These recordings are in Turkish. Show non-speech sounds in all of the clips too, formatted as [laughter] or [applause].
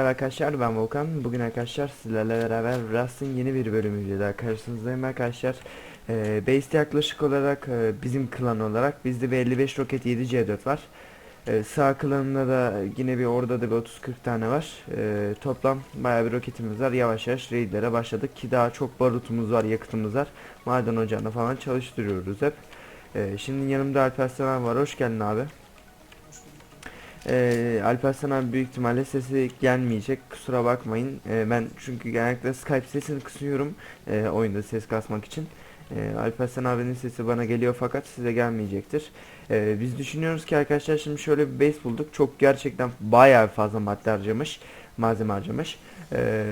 Merhaba arkadaşlar ben Volkan. Bugün arkadaşlar sizlerle beraber Rust'ın yeni bir bölümüyle daha karşınızdayım arkadaşlar. Ee, base'de yaklaşık olarak e, bizim klan olarak bizde bir 55 roket 7 C4 var. Ee, sağ klanında da yine bir orada da bir 30-40 tane var. Ee, toplam bayağı bir roketimiz var. Yavaş yavaş raidlere başladık ki daha çok barutumuz var, yakıtımız var. Maden ocağında falan çalıştırıyoruz hep. Ee, şimdi yanımda Alparslan var. Hoş geldin abi. Ee, Alparslan abi büyük ihtimalle sesi gelmeyecek. Kusura bakmayın. Ee, ben çünkü genellikle Skype sesini kısıyorum e, oyunda ses kasmak için. Ee, Alparslan abinin sesi bana geliyor fakat size gelmeyecektir. Ee, biz düşünüyoruz ki arkadaşlar şimdi şöyle bir base bulduk. Çok gerçekten bayağı fazla madde harcamış. Malzeme harcamış. Ee,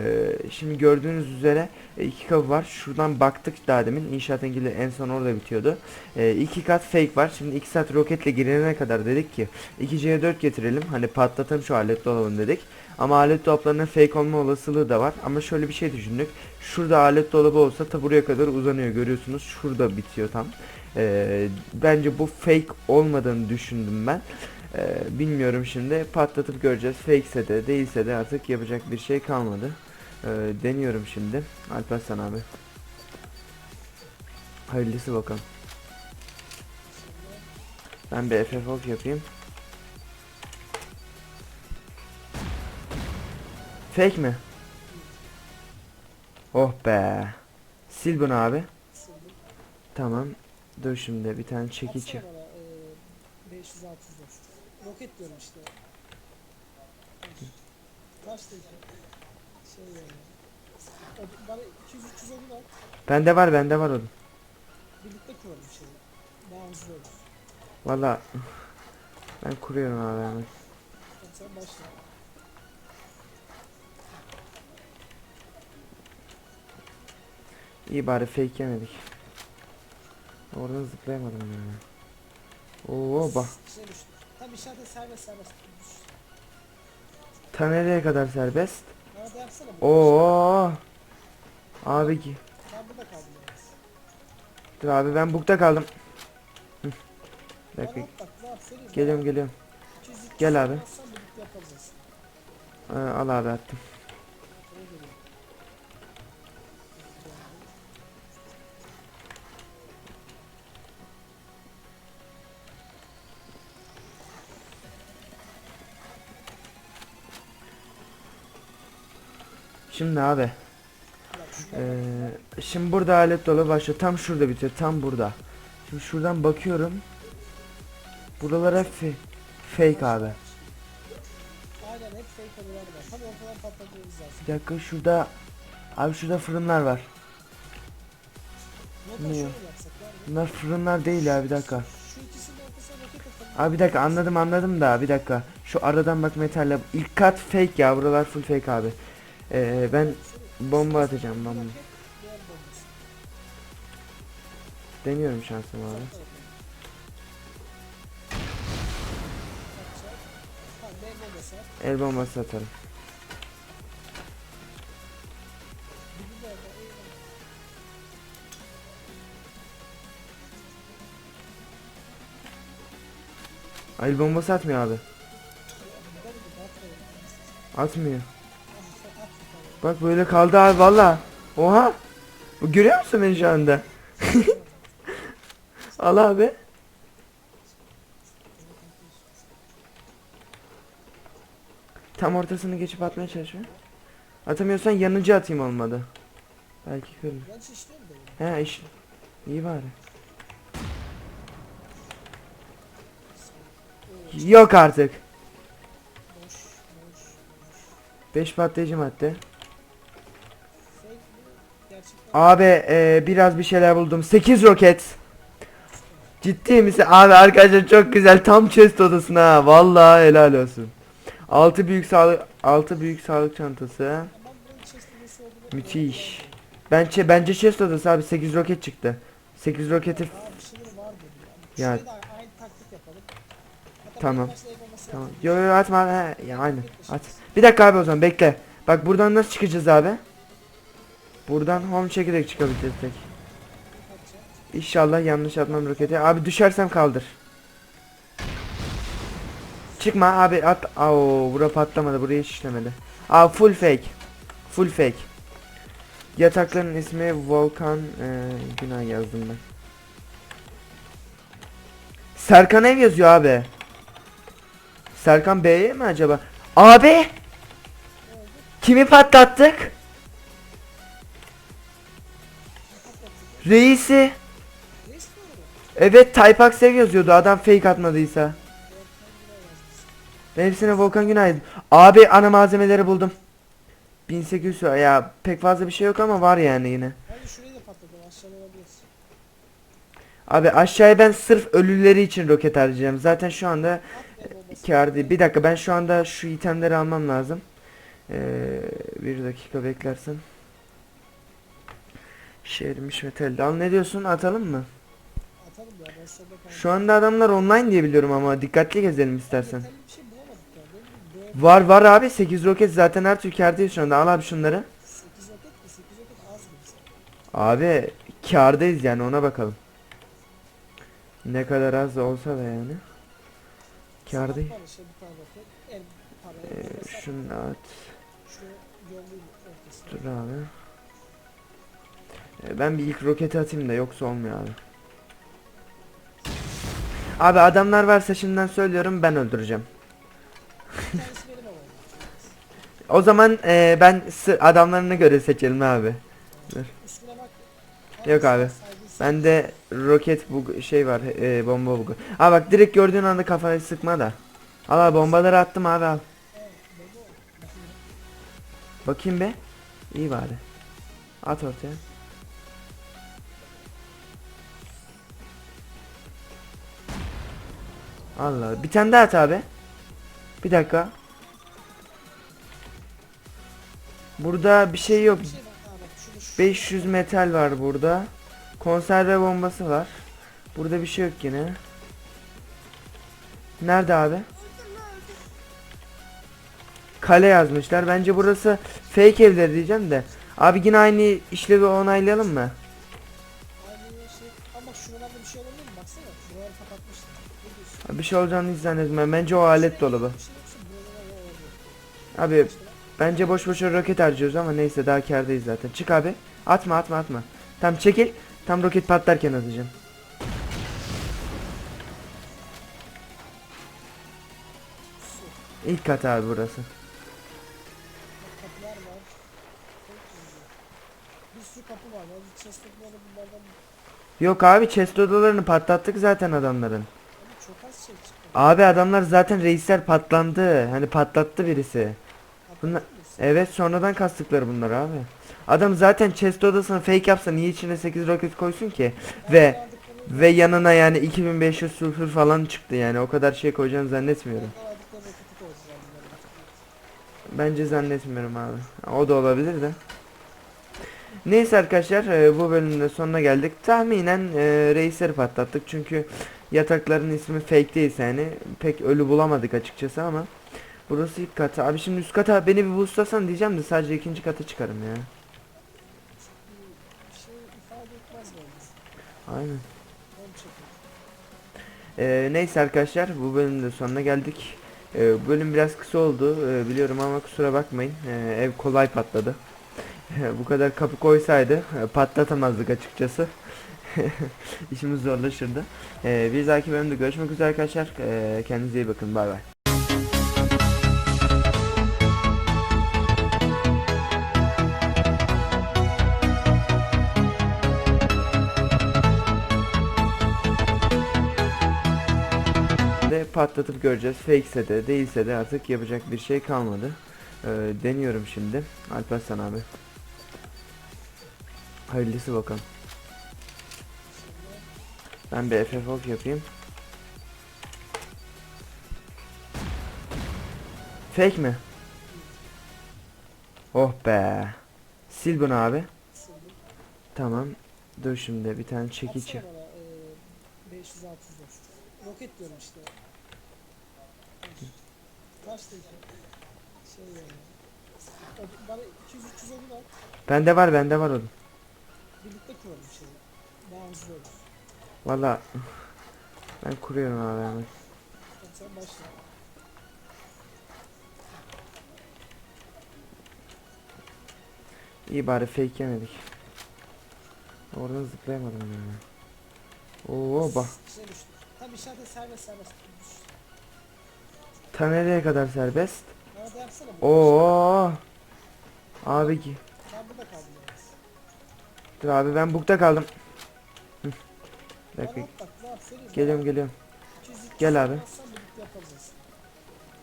şimdi gördüğünüz üzere iki kapı var. Şuradan baktık daha demin. İnşaat engeli en son orada bitiyordu. Ee, iki kat fake var. Şimdi iki saat roketle girene kadar dedik ki 2C4 getirelim. Hani patlatalım şu alet dolabını dedik. Ama alet dolaplarının fake olma olasılığı da var. Ama şöyle bir şey düşündük. Şurada alet dolabı olsa ta buraya kadar uzanıyor görüyorsunuz. Şurada bitiyor tam. Ee, bence bu fake olmadığını düşündüm ben. Ee, bilmiyorum şimdi patlatıp göreceğiz. Fake ise de değilse de artık yapacak bir şey kalmadı. Ee, deniyorum şimdi. Alparslan abi. Hayırlısı bakalım. Ben bir FF off yapayım. Fake mi? Oh be. Sil bunu abi. Tamam. Dur şimdi bir tane e, 500 600 Roket diyorum işte. Kaç dedi? Şey yani. O- Bana 200 300 odun at. Bende var bende var oğlum. Birlikte kuralım şeyi. Daha hızlı olur. Valla [laughs] ben kuruyorum abi hemen. Sen başla. İyi bari fake yemedik. Oradan zıplayamadım ya. Oo bak. Şey. Tam işarete serbest serbest. Ta nereye kadar serbest? Bana da yapsana. Oo. Abi ki. Ben burada kaldım. Dur abi ben bukta kaldım. Hı. Bir Bana dakika. at bak ne yap seriyiz. Geliyorum geliyorum. 200 300 Gel abi. yaparız. Aa, al abi attım. Şimdi abi. Ee, şimdi burada alet dolu başlıyor. Tam şurada bitiyor. Tam burada. Şimdi şuradan bakıyorum. Buralar hep fe- fake abi. Aynen hep fake oluyor var. Tam ortadan patlatıyoruz lazım. Bir dakika şurada abi şurada fırınlar var. Ne şöyle yapsak? Bunlar fırınlar değil ya bir dakika. Abi bir dakika anladım anladım da bir dakika. Şu aradan bak metalle ilk kat fake ya buralar full fake abi. Ee, ben bomba atacağım bomba. Deniyorum şansımı abi. El bombası atarım. El bombası atmıyor abi. Atmıyor. Bak böyle kaldı abi valla. Oha. Bu görüyor musun beni şu anda? [laughs] Al abi. Tam ortasını geçip atmaya çalışıyor. Atamıyorsan yanıcı atayım olmadı. Belki kırılır. He iş. İyi bari. Yok artık. Boş, boş, boş. 5 patlayıcı madde. Abi eee, biraz bir şeyler buldum. 8 roket. Ciddi misin? Abi arkadaşlar çok güzel. Tam chest odasına. ha. Vallahi helal olsun. 6 büyük sağlık 6 büyük sağlık çantası. Müthiş. Bence bence chest odası abi 8 roket çıktı. 8 roketi. Ya- Ya. Şuraya da aynı taktik yapalım. Hatta Tamam. Tamam. Yo yo atma. He, ya aynen. At. Bir dakika abi o zaman bekle. Bak buradan nasıl çıkacağız abi? Buradan home çekerek çıkabileceğiz tek. İnşallah yanlış atmam roketi. Abi düşersem kaldır. Çıkma abi at. Ao bura patlamadı. Buraya hiç işlemedi. Aa full fake. Full fake. Yatakların ismi Volkan ee, Günay yazdım ben. Serkan ev yazıyor abi. Serkan B'ye mi acaba? Abi! Kimi patlattık? Reisi. Evet Typex ev yazıyordu adam fake atmadıysa. Hepsine Volkan Günaydın. Abi ana malzemeleri buldum. 1800 ya pek fazla bir şey yok ama var yani yine. Şurayı da olabilir. Abi aşağıya ben sırf ölüleri için roket harcayacağım. Zaten şu anda kar değil. Bir dakika ben şu anda şu itemleri almam lazım. Ee, bir dakika beklersin. Şehirmiş metal. Al ne diyorsun atalım mı? Atalım ya. Ben kaldım. Şu anda adamlar online diye biliyorum ama dikkatli gezelim istersen. Bir şey bulamadık ya. Benim böyle Var var abi 8 roket zaten her türlü kârdayız şu anda. Al abi şunları. 8 roket mi? 8 roket az gibi. Abi kârdayız yani ona bakalım. Ne kadar az da olsa da yani. Kârdayız. Para şey bir tane roket. En para. Ee, şunu at. Şuraya yollayayım ortasına. Dur abi. Ee, ben bir ilk roketi atayım da yoksa olmuyor abi. Abi adamlar varsa şimdiden söylüyorum ben öldüreceğim. [laughs] O zaman e, ben adamlarına göre seçelim abi. Bak. Yok abi. Bende roket bu şey var e, bomba bugu. Aa bak direkt gördüğün anda kafayı sıkma da. Al abi bombaları attım abi al. Bakayım be. İyi bari. At ortaya. Allah. Bir tane daha at abi. Bir dakika. Burada bir şey yok. Bir şey bak. Aa bak şurada şu. 500 metal var burada. Konserve bombası var. Burada bir şey yok yine. Nerede abi? Kale yazmışlar. Bence burası fake evleri diyeceğim de. Abi yine aynı işlevi onaylayalım mı? Buraları? Bir şey olacağını hiç. Bence o alet dolabı. Abi bence boş boşa roket harcıyoruz ama neyse daha kârdayız zaten. Çık abi. Atma atma atma. Tam çekil. Tam roket patlarken atacağım. İlk kat abi burası. Bir sürü kapı var. Yani chest kapıları bunlardan Yok abi chest odalarını patlattık zaten adamların. Abi adamlar zaten reisler patlandı. Hani patlattı birisi. Bunlar-? Evet sonradan kastıkları bunlar abi. Adam zaten chest odasını fake yapsa niye içine 8 roket koysun ki? Ve ve yanına yani 2500 sülfür falan çıktı yani o kadar şey koyacağını zannetmiyorum. Bence zannetmiyorum abi. O da olabilir de. Neyse arkadaşlar e, bu bölümün de sonuna geldik. Tahminen e, reisleri patlattık çünkü yatakların ismi fake değilse yani pek ölü bulamadık açıkçası ama burası ilk katı. Abi şimdi üst kata beni bir boostlasan diyeceğim de sadece ikinci kata çıkarım ya. Aynen. Home çekim. E, neyse arkadaşlar bu bölümün de sonuna geldik. E, bu bölüm biraz kısa oldu e, biliyorum ama kusura bakmayın. E, ev kolay patladı. [laughs] bu kadar kapı koysaydı e, patlatamazdık açıkçası. [laughs] İşimiz zorlaşırdı. E, bir dahaki bölümde görüşmek üzere arkadaşlar. E, kendinize iyi bakın. Bay bay. de patlatıp göreceğiz. Fake'se de değilse de artık yapacak bir şey kalmadı. Ee, deniyorum şimdi. Alparslan abi. Hayırlısı bakalım. Ben bir FF off yapayım. Fake mi? Oh be. Sil bunu abi. Sildim. Tamam. Dur şimdi bir tane çekiç. Atsana bana e, 500 600 dost. Roket diyorum işte. Kaç Şey yani. Bana 200 300 odun at. Bende var bende var oğlum. Birlikte kuralım şeyi. Daha hızlı olur. Valla ben kuruyorum abi hemen. Hadi sen başla. İyi bari fake yemedik. Oradan zıplayamadım ya. Oo bak. Şey düştü. Serbest serbest. Ta nereye kadar serbest? Arada yapsana. bu. Oo. Abi ki. Sen burada kaldın. Dur abi ben bukta kaldım. Hı. Bir dakika. Geliyorum geliyorum. 200 200 Gel abi.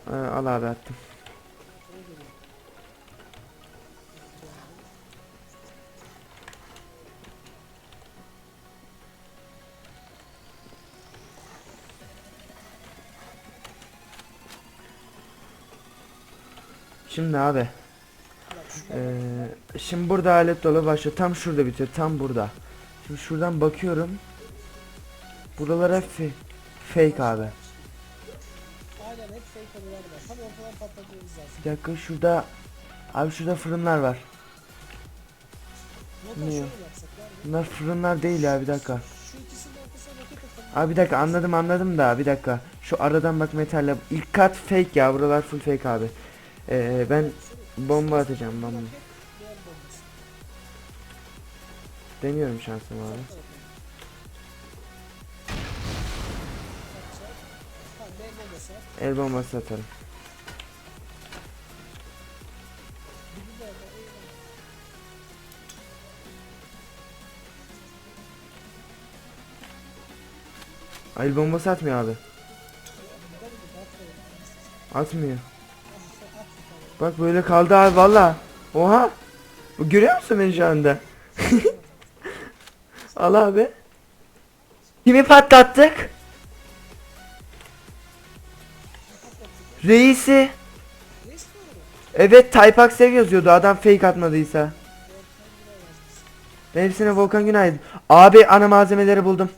Ha, al abi attım. Şimdi abi. Ee, şimdi burada alet dolu başlıyor. Tam şurada bitiyor. Tam burada. Şimdi şuradan bakıyorum. Buralar hep fe- fake abi. Aynen hep fake var. Tam ortadan. Bir dakika şurada abi şurada fırınlar var. Ne şöyle yapsak? Bunlar fırınlar değil ya bir dakika. Şu ikisinin ortasına roket atalım. Abi bir dakika anladım anladım da bir dakika. Şu aradan bak metalle ilk kat fake ya buralar full fake abi. Ee, ben bomba atacağım bomba. Deniyorum şansımı abi. El bombası atarım. El bombası atmıyor abi. Atmıyor. Bak böyle kaldı abi valla. Oha. Görüyor musun beni şu anda? [laughs] Al abi. Kimi patlattık? Reisi. Evet Typex sev yazıyordu adam fake atmadıysa. Ben hepsine Volkan Günaydın. Abi ana malzemeleri buldum.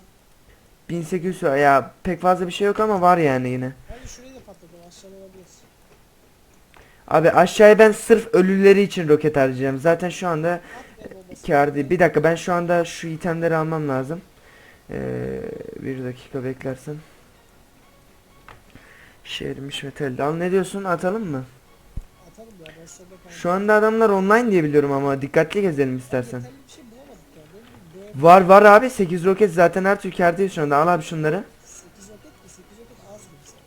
1800 ya pek fazla bir şey yok ama var yani yine. Bence şurayı da patlatalım. Aşağıda olabilir. Abi aşağıya ben sırf ölüleri için roket harcayacağım. Zaten şu anda bombası. kar. Bir dakika ben şu anda şu itemleri almam lazım. Ee, bir dakika beklersin. Şehirmiş metal. Al ne diyorsun atalım mı? Atalım. Şu anda adamlar online diye biliyorum ama dikkatli gezelim istersen. Var var abi 8 roket zaten her türlü kardayız şu anda. Al abi şunları. 8 roket mi? 8 roket az gibi.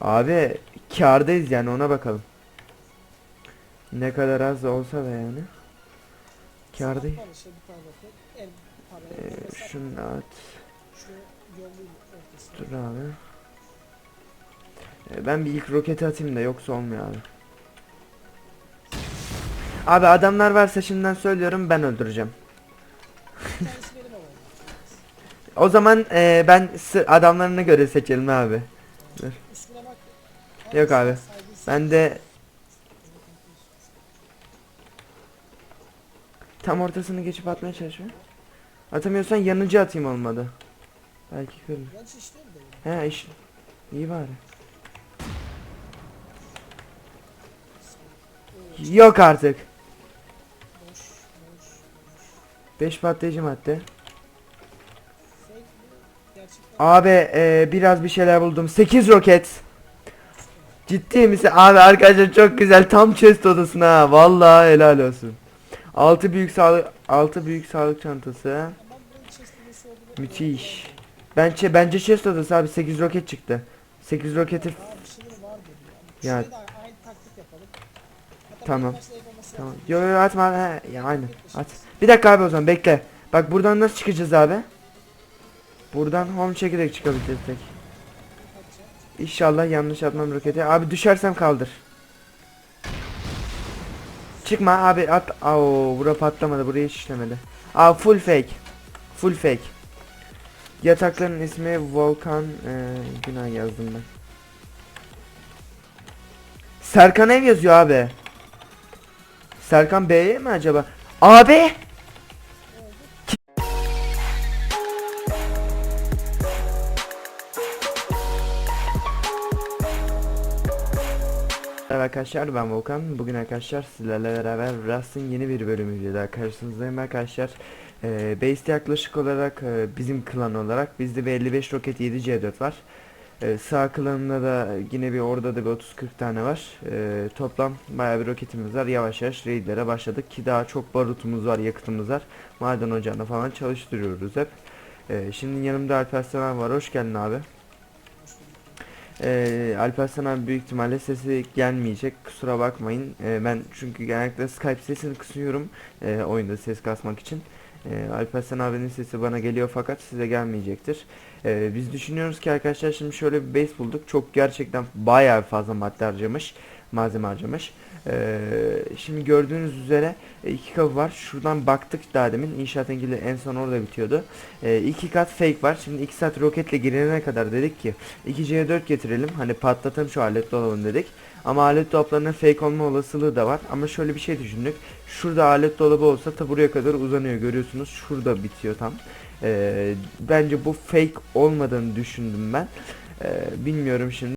Abi kardayız yani ona bakalım. Ne kadar az olsa da yani. En para. Ee, şunu at. Dur abi. Ee, ben bir ilk roketi atayım da yoksa olmuyor abi. Abi adamlar varsa şimdiden söylüyorum ben öldüreceğim. [laughs] O zaman e, ben adamlarına göre seçelim abi. Bak. Yok abi. Ben de tam ortasını geçip atmaya çalışıyorum. Atamıyorsan yanıcı atayım olmadı. Belki kırılır. Yanlış işliyor mu dayı? He iş. İyi bari. Yok artık. boş, boş, boş. 5 patlayıcı madde. Abi e, biraz bir şeyler buldum. 8 roket. Ciddi misin? Abi arkadaşlar çok güzel. Tam chest odasına. Vallahi helal olsun. 6 büyük sağlık 6 büyük sağlık çantası. Olduğunu Müthiş. Bence bence chest odası abi 8 roket çıktı. 8 roketi. Ya- Tamam. Tamam. Yo yo atma. He, ya aynen. At. Bir dakika abi o zaman bekle. Bak buradan nasıl çıkacağız abi? Buradan home çekerek çıkabileceğiz tek. İnşallah yanlış atmam roketi. Abi düşersem kaldır. Çıkma abi at. Ao bura patlamadı. Buraya hiç işlemedi. Aa full fake. Full fake. Yatakların ismi Volkan eee Günay yazdım ben. Serkan ev yazıyor abi. Serkan B'ye mi acaba? Abi! Arkadaşlar ben Volkan. Bugün arkadaşlar sizlerle beraber Rust'ın yeni bir bölümüyle daha karşınızdayım arkadaşlar. Ee, Base'de yaklaşık olarak e, bizim klan olarak bizde bir 55 roket 7 C4 var. Ee, sağ klanında da yine bir orada da bir 30-40 tane var. Ee, toplam bayağı bir roketimiz var. Yavaş yavaş raidlere başladık ki daha çok barutumuz var, yakıtımız var. Maden ocağında falan çalıştırıyoruz hep. Ee, şimdi yanımda Alparslan abi var. Hoş geldin abi. Bulduk. Ee, Alparslan abi büyük ihtimalle sesi gelmeyecek. Kusura bakmayın. Ee, ben çünkü genellikle Skype sesini kısıyorum e, oyunda ses kasmak için. Ee, Alparslan abinin sesi bana geliyor fakat size gelmeyecektir. Ee, biz düşünüyoruz ki arkadaşlar şimdi şöyle bir base bulduk. Çok gerçekten bayağı fazla madde harcamış. Malzeme harcamış. Ee, şimdi gördüğünüz üzere e, iki kapı var. Şuradan baktık daha demin. İnşaat engeli en son orada bitiyordu. Ee, iki kat fake var. Şimdi iki saat roketle girene kadar dedik ki 2C4 getirelim. Hani patlatalım şu alet dolabını dedik. Ama alet dolaplarının fake olma olasılığı da var. Ama şöyle bir şey düşündük. Şurada alet dolabı olsa ta buraya kadar uzanıyor görüyorsunuz. Şurada bitiyor tam. Ee, bence bu fake olmadığını düşündüm ben. Ee, bilmiyorum şimdi.